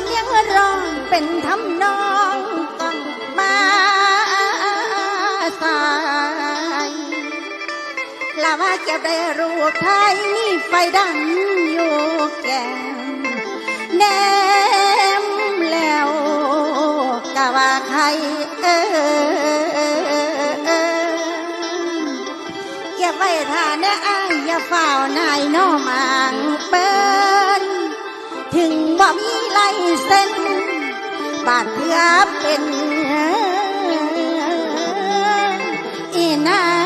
ำเนียงร้องเป็นทำนองต่องมาสายลาว่าเก็บได้รูปไทยมีไฟดังอยู่แก่มแนมแล้วกะว่าใครเออย่าไว้ท่านะอ้าอย่าเฝ้านายน้อมังเปิ้นถึงบ่มี ไล่เส้นบาดเพื่อเป็นอีนา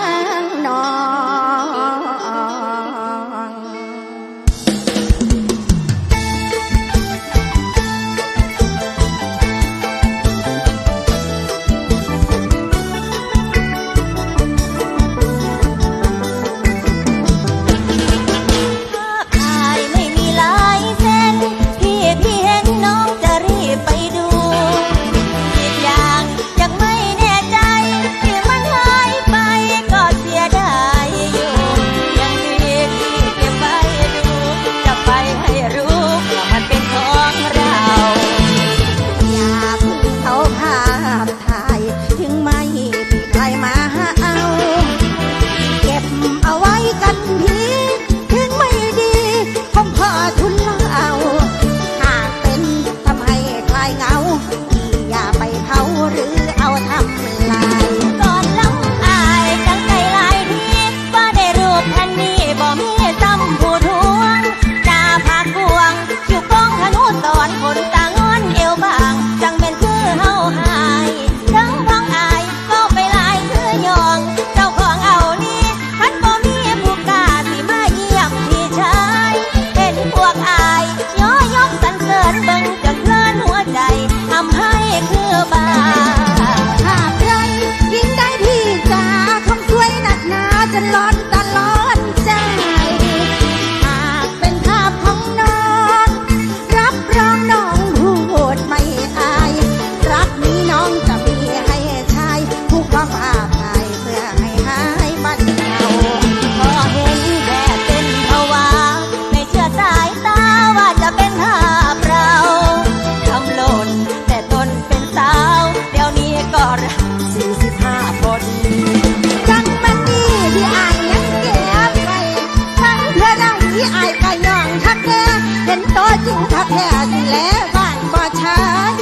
ทักแท้สิแล้บ้านบ่ชาย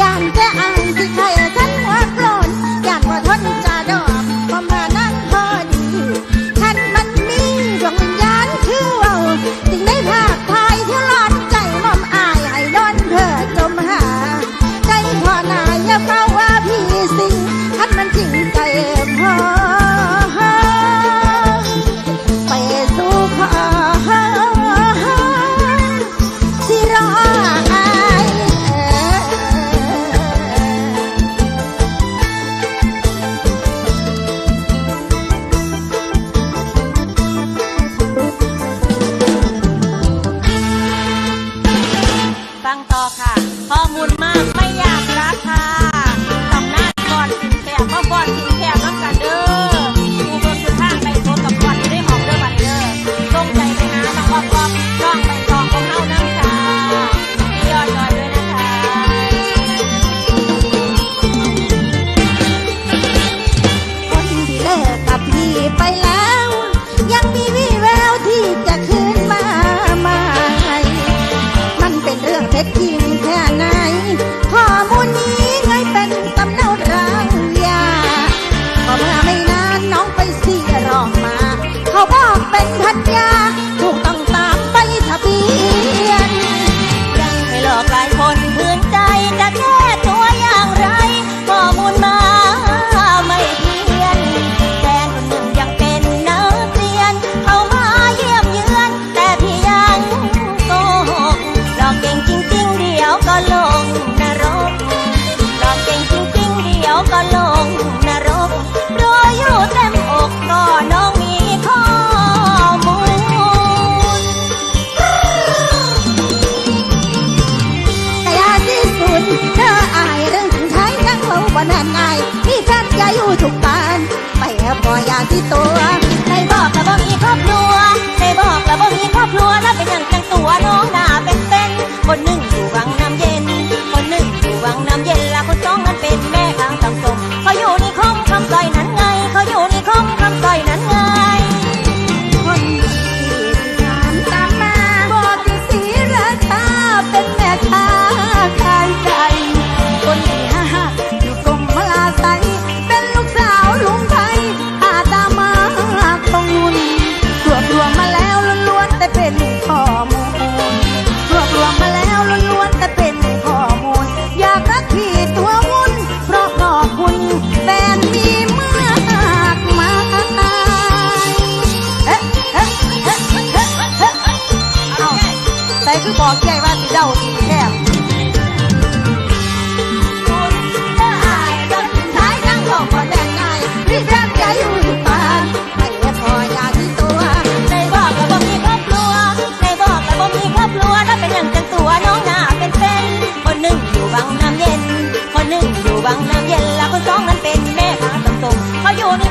ยามแค่อางที่ใคร พี่ไปแล้ว ยังมีวี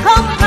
เ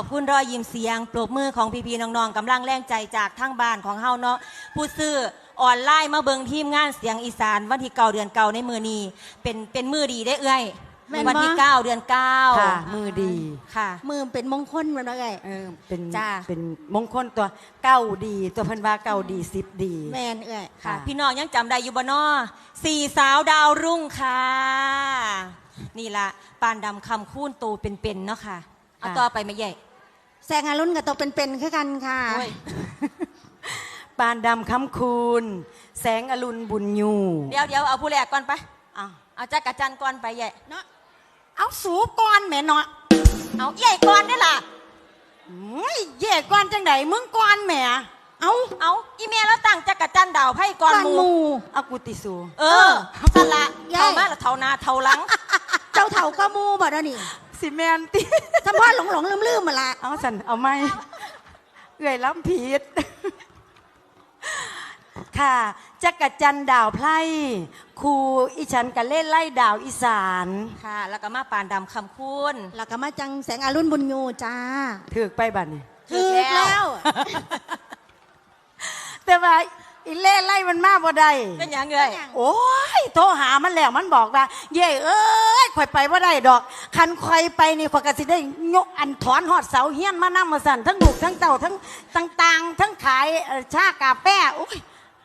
อบคุณรอยยิ้มเสียงปรบมือของพี่ๆน้องๆกำลังแรงใจจากทั้งบ้านของเฮาเนาะผู้ซื้อออนไลน์มาเบิงทีมงานเสียงอีสานวันที่เก้าเดือนเก้าในมือนี้เป็นเป็นมือดีได้เอื้อยแม่นบ่ วันที่เก้าเดือนเก้าค่ะมือดีค่ะ มือเป็นมงคลมันว่าไง เออเป็นจ้า เป็นมงคลตัวเก้าดี ตัวเพันว่าเก้าดีสิบดี แมนเอ้ยค่ะค่ะพี่น้องยังจำได้อยู่บ่นอสี่สาวดาวรุ่งค่ะ นี่ละปานดำคำคูนตูเป็นๆเนาะค่ะ เอาต่อไปไม่ใหญ่ แสงอรุณกับตกเป็นๆคือกันค่ะโอ้ยปานดำคำคูณ แสงอรุณบุญยูเดี๋ยวเดี๋ยวเอาผู้แรกก่อนไปอ้าวเอาจักรจันทร์ก่อนไปใหญ่เนาะเอาสูบก่อนแม่เนาะเอาใหญ่ก่อนได้ล่ะไม่แย่ก่อนจังไดมึงก่อนแหมเอาเอาอีเมลแล้วตั้งจักรจันทร์ดาวไพ่ก่อนหมูเอากุติสู เออสละใหญ่เท่ามาแล้วเท่าหนาเท่าหลัง เจ้าเถ่าก็มูบ่ได้นี่ สิแมนติสมพ่อหลงหลงลืมลืมๆมาละเอาสันเอาไหมเอื่อยล้ำผิดค่ะจักรจันทร์ดาวไพร่ครูอีฉันกันเล่นไล่ดาวอีสานค่ะ แล้วก็มาปานดำคำคูณแล้วก็มาจังแสงอรุณบุญยูจ้าถือกไปบัดนี่ถูกแล้ว แต่ว่า อีเล่ไล่มันมาบ่ได้เป็นหยังไงโอ้ยโทรหามันแล้วมันบอกว่าเย่เอ้ยข่อยไปว่าได้ดอก คันข่อยไปนี่ข่อยก็สิได้ยกอันถอนหอดเสาเฮียนมานั่งมาสั่นทั้งลูกทั้งเต่าทั้งต่างๆ ทั้งขายเอ่อชากาแฟโอ้ย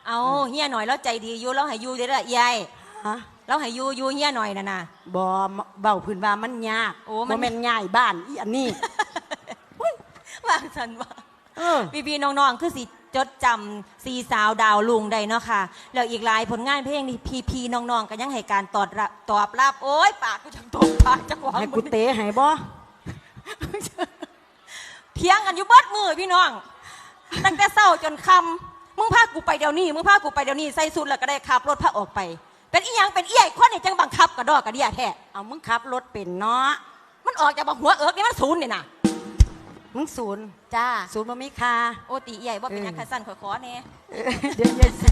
เอาเฮียหน่อยแล้วใจดีอยู่แล้วให้อยู่เด้อใหญ่ฮะแล้วให้อยู่อยู่เฮียหน่อยน่ะนะบอเบาพื้นว่ามันยากโอ้มัน บ่แม่นง่ายบ้านอีอันนี้วางสันว่า เออพี่พี่ๆน้องๆคือสิ จดจำสีสาวดาวลุงได้เนาะค่ะ แล้วอีกหลายผลงานเพลงนี่พี่พี่ๆน้องๆก็ยังให้การตอบรับตอบรับโอ้ยปากกูจังตบปากจังหวะให้กูเตะให้บ่เพียงกันอยู่เบิดมือพี่น้อง ตั้งแต่เศร้าจนคำมึงพากูไปเดี๋ยวนี้มึงพากูไปเดี๋ยวนี้ใส่สุดแล้วก็ได้ขับรถพาออกไป เป็นอีหยังเป็นเอี้ยคนนี่จังบังคับกระดอกกระเดียแท้เอามึงขับรถเป็นเนาะมันออกจากบักหัวเอิกนี่มันศูนย์นี่นะ มึงศูนย์จ้าศูนย์บ่มีค่า โอตีใหญ่ว่าเป็นหยังคันสั้นขอขอแน่เออเดี๋ยวยายสิ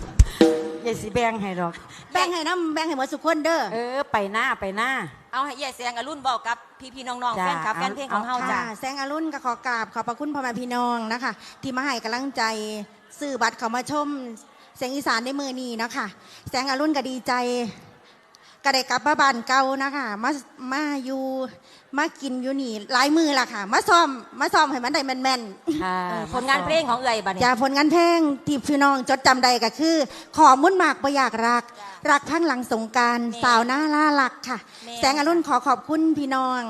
ยายสิแบ่งให้ดอก แบ่งให้น้ำแบ่งให้หมดสุกคนเด้อเออ ไปหน้าไปหน้า เอาให้ใหญ่แสงอรุ่นบอกกับพี่พี่ๆน้องๆแฟจ้านคลับแฟนเพลงของเฮาจ้า ค่ะแสงอรุณก็ขอกราบขอบพระคุณพ่อแม่พี่น้องนะคะ ที่มาให้กำลังใจซื้อบัตรเขามาชมเสียงอีสานในมือนี้นะคะแสงอรุณก็ดีใจ ก็ได้กลับมาบ้านเก่านะคะมามาอยู่มากินอยู่นี่หลายมือละค่ะ มาซ้อมมาซ้อมให้มันได้แม่นๆค่ะเออผลงานเพลงของเอ่ยบัดนี้จากผลงานเพลงที่พี่น้องจดจำได้ก็คือ ขอมุ่นมากประอยากรัก รักทั้งหลังสงกรารแม่สาวน่าล่ารักค่ะแม่แสงอรุณขอขอบคุณพี่น้อง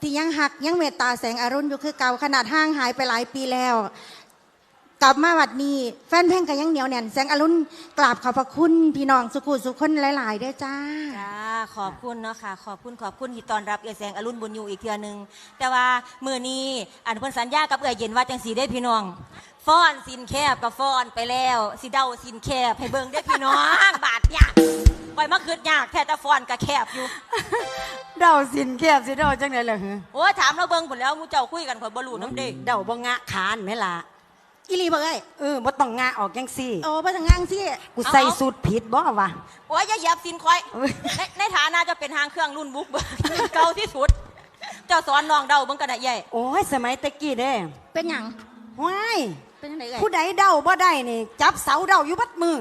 ที่ยังหักยังเมตตาแสงอรุณอยู่คือเก่าขนาดห้างหายไปหลายปีแล้ว กลับมาวัดนี้แฟนเพลงก็ยังเหนียวแน่นแสงอรุณกราบขอบพระคุณพี่น้องสุขุสุขคนหลายๆด้วยจ้า จ้าขอบคุณเนาะค่ะ ขอบคุณขอบคุณที่ต้อนรับเอือแสงอรุณบุญอยู่อีกเทือหนึง แต่ว่ามือนี้อันเพิ่นสัญญากับเอือเย็นว่าจังสีได้พี่น้องฟ้อนสินแคบกับฟ้อนไปแล้วสิเดาสินแคบให้เบิ่งได้อพี่น้อง บาดยากปล่อยมาคืดยากแท้แต่ฟ้อนก็แคบอยู่ เดาสินแคบสิเดาจังไดล่ะหือโอ้ยถามเราเบิ่งผลแล้วหมูเจ้าคุยกันข่อยบ่รู้น้ำเด็กเดาบ่งะขานแม่ล่ะ อิลีบอกเอ้ยเออบ่ต้องงะออกจังซี่ โอ้พระสังงังสิกูใส่สูตรผิดบ่วะ โอ้ยอย่าเหยียบสินข่อยเอ้ย ในในฐานะจะเป็นทางเครื่องรุ่นบุกเบิกเก่าที่สุด เจ้าจ้าสอนน้องเดาเบิ่งกันน่ะใหญ่โอ้ย สมัยตะกี้เด้เป็นหยังว้ายเป็นยังไงเอ่ยผู้ใดเดาบ่ได้นี่ จับเสาเดาอยู่บัดมือ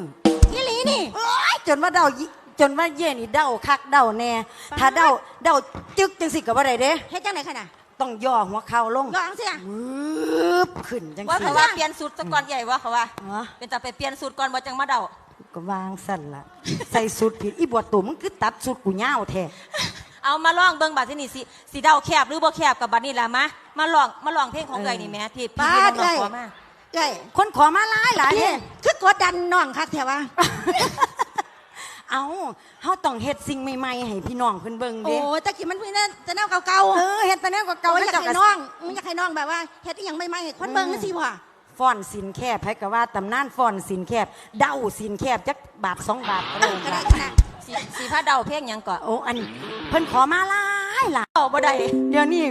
อีหลีนี่ เอ้ยจนว่าเดายิจนว่าเย่นี่เดาคักเดาแน่ ถ้าเดาเดาจึกจังสิก็บ่ได้เด้เฮ็ดจังไหนขนาด ต้องย่อหัวเข่าลงลองสิอะวืบขึ้นจังว่าสิเขาว่าเปลี่ยนสูตรซะก่อนใหญ่ว่าเขาว่าฮะเป็นจะไปเปลี่ยนสูตรก่อนบ่จังมาเดาก็วางสั่นล่ะใส่สุดผิดอีบัวตุ่มมันคือตัดสุดกูยาวแท้เอามาลองเบิ่งบัดที่นี่สิสิเดาแคบหรือบ่แคบกับบัดนี้ล่ะมามาลองมาลองเพลงของเอ้ยนี่แหม่ที่พี่ป้าพี่ดน้องเอ้ยๆขอมา เอ้ยคนขอมาหลายหลายนี่เด้คือกดดันน้องคักแถวว่า เอาเฮาต้องเฮ็ดสิ่งใหม่ๆให้พี่น้องเพิ่นเบิ่งโอ้เด้ตะกี้มันเพิ่งนั่นจะแนวเก่าเออเฮ็ดแต่แนวๆเก่าโอ้ๆยอยากเจ้าให้ก็น้องอยากให้น้องแบบว่าเฮ็ดอีหยังใหม่ๆให้คนเบิ่งสิว่ะฟ้อนสินแคบให้ก็ว่าตำนานฟ้อนสินแคบ เดาสินแคบจักบาทสองบาทก็เอได้อก็ได้บาทขนาดสิสิพาเดาเพลงหยังก่อนโอ้อันเพิ่นขอมาหลายหลายเดาบ่ได้เดี๋ยวนี้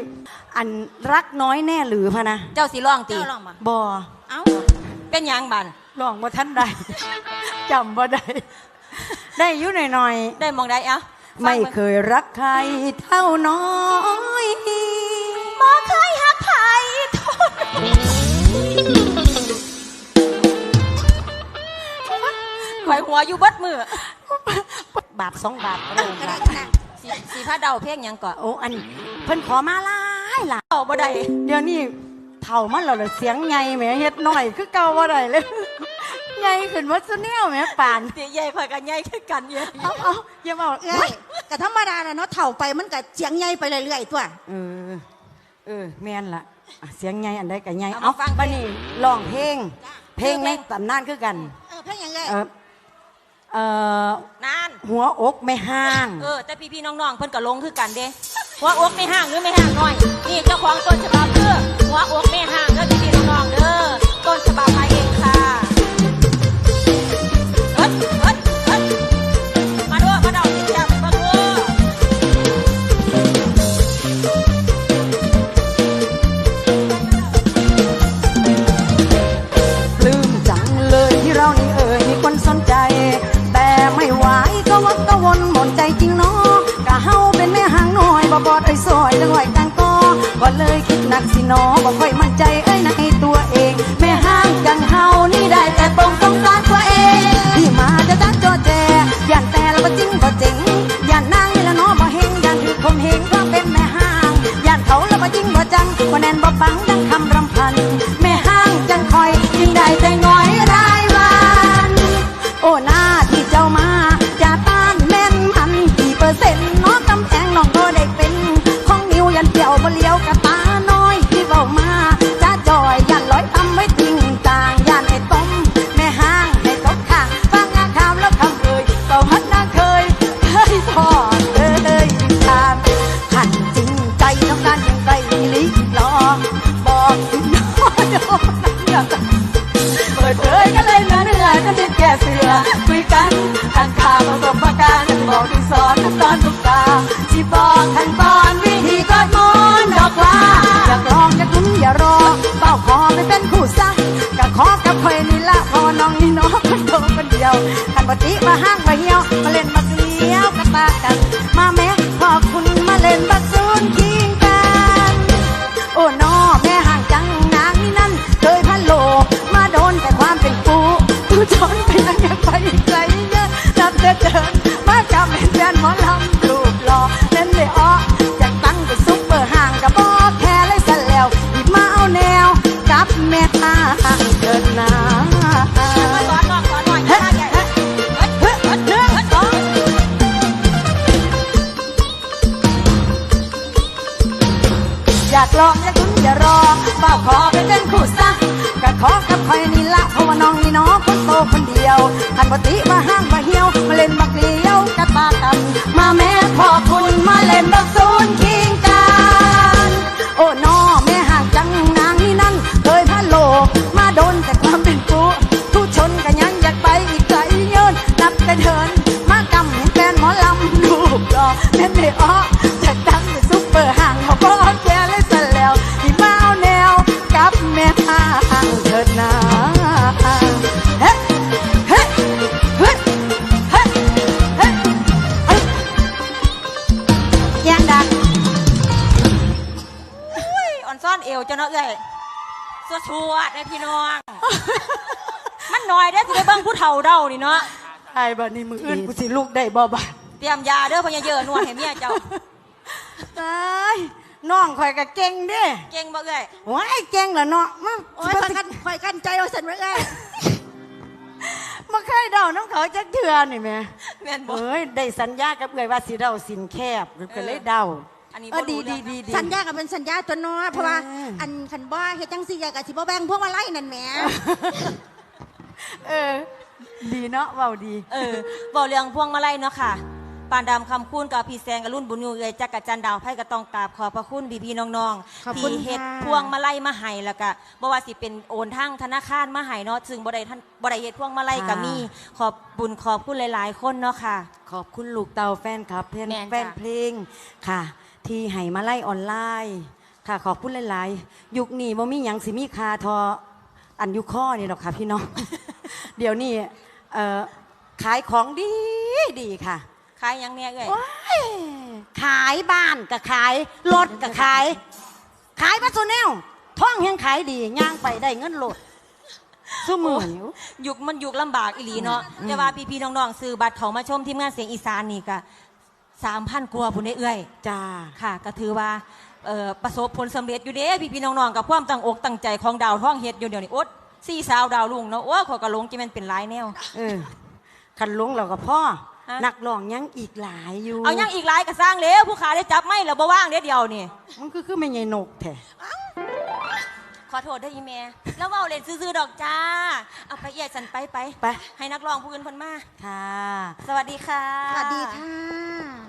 อันรักน้อยแน่หรือพะนะเจ้าสิร้องติเจ้าลองมาบ่เอ้าเป็นหยังบัดร้องบ่ทันได้ จำบ่ได้ ได้อยู่หน่อยๆได้มองได้เอ้าไม่เคยรักใครเท่าน้อยบ่เคยฮักใครโทษข่อยหัวอยู่เบิดมือบาทสองบาทก็ได้ก็ได้บาทขนาดสิสิพาเดาเพลงหยังก่อนโอ้อันเพิ่นขอมาหลายหลายเดาบ่ได้เดี๋ยวนี้เท่ามันแล้วล่ะเสียงไงแหมเฮ็ดน้อยคือเก่าบ่ได้เลย ไงขึ้นว่าซุแนวแหมป่านสิใหญ่ข่อยก็ใหญ่คือกันใหญ่เอาเอาอย่าบอกเอ้ยก็ธรรมดาแหละเนาะเฒ่าไปมันก็เสียงใหญ่ไปเรื่อยๆตัวเออเออแม่นล่ะอะเสียงไงอันใดก็ไงเอาเอามาฟังบัดนี้ร้องเพลง เพลงในเพลงตำนานคือกันเออเพลงหยังไงเออเออนานหัวอกไม่ห้าง เออ แต่พี่ๆน้องๆเพิ่นก็ลงคือกันเด้หัวอกไม่ห่างหรือไม่ห่างน้อย นี่เจ้าของต้นฉบับคือหัวอกไม่ห่างเด้อพี่ๆน้องๆเด้อต้นฉบับมาเองค่ะ บ่จังบ่แน่นบ่ปังดังคำรำพัน เอนเอวเจ้าเนาะเอ้ยสวดสวดๆนะพี่น้อง มันหน่อยเด้อสิได้เบิ่งผู้เฒ่าเด้านี่เนาะ ไอ้บัดนี้มืออื่นกูสิลูกได้บ่บาดเตรียมยาเด้อพญาเยอะนวดให้เมียเจ้า ตายน้องข่อยก็เก่งเด้เก่งบ่เอ้ยว้ายเก่งเหรอเนาะมาโอ้ยคอยกันคอยกันใจเอาสันไว้เลยมาเคยเดาน้องเขาจักเทื่อนี่แหม่แม่นบ่เอ้ยได้สัญญากับเอ้ยว่าสิเดาสินแคบก็เลยเดา อันนี้เออบ่รู้ดีเรื่ดีองดีดี สัญญากับเป็นสัญญาตัวน้อยเพราะว่าเอออั อันคันบ่เฮ็ดจังซี่ยายกับสิบ่แบ่งพวกมาไล่นั่นแหม เออ ดีเนาะเว้าดี เออบอกเรื่องพวงมาลัยเนาะค่ะ ปานดำคำคุณกับพี่แซงกับรุ่นบุญยูเอยจักรจันทร์ดาวไพ่ก็ต้องกราบขอบพระคุณพี่พี่ๆน้องขอบๆคุณที่เฮ็ดค่ะ พวงมาลัยมาให้แล้วก็บ่ว่าสิเป็นโอนทางธนาคารมาให้เนาะซึ่งบ่ได้ท่านบ่ได้เฮ็ดพวงมาลัยก็มีขอบบุญขอบคุณหลาย ๆ คนเนาะค่ะ ขอบคุณลูกเตาแฟนครับเพื่อนแม่นจ้ะ แฟนเพลงค่ะ ที่ให้มาไล่ออนไลน์ค่ะขอบคุณหลายๆ ยุคนี้บ่มีหยังสิมีคาทออันยุคข้อนี่หรอกค่ะพี่น้อง เดี๋ยวนี้เอ่อขายของดีดีค่ะ ขายหยังเนี่ยเอ้ยว้ายขายบ้านก็ขาย รถก็ขาย ขายพัสดุแนวท่องยังขายดีย่างไปได้เงินโหลดสู้มือหิว ยุคมันยุคลำบากอีหลีเนาะแต่ว่าพี่ๆน้องๆซื้อบัตรเขามาชมทีมงานเสียงอีสานนี่ก็ 3,000กว่าพุ่นเด้เอ้ยจ้าค่ะก็ถือว่าเอ่อประสบผลสำเร็จอยู่เด้พี่พี่ๆน้องๆกับความตั้งอกตั้งใจของดาวท่องเฮ็ดอยู่เดี๋ยวนี้อดสี่สาวดาวลุงเนาะโอ้ยขอยกระลงจะมันเป็นหลายแนวเออคันลงเราก็พ่อฮะนักร้องยังอีกหลายอยู่ เอายังอีกหลายก็สร้างแล้วผู้ขาได้จับไม่แล้วบ่ว่างเด้เดียวนี่มันคือคือไม่ใหญ่นกแท้ขอโทษเด้ออีแม่แล้วเว้าเล่นซื่อๆดอกจ้า เอาไปเอียดสันไปไปไปให้นักร้องผู้อื่นเพิ่นมาค่ะ สวัสดีค่ะ สวัสดีค่ะ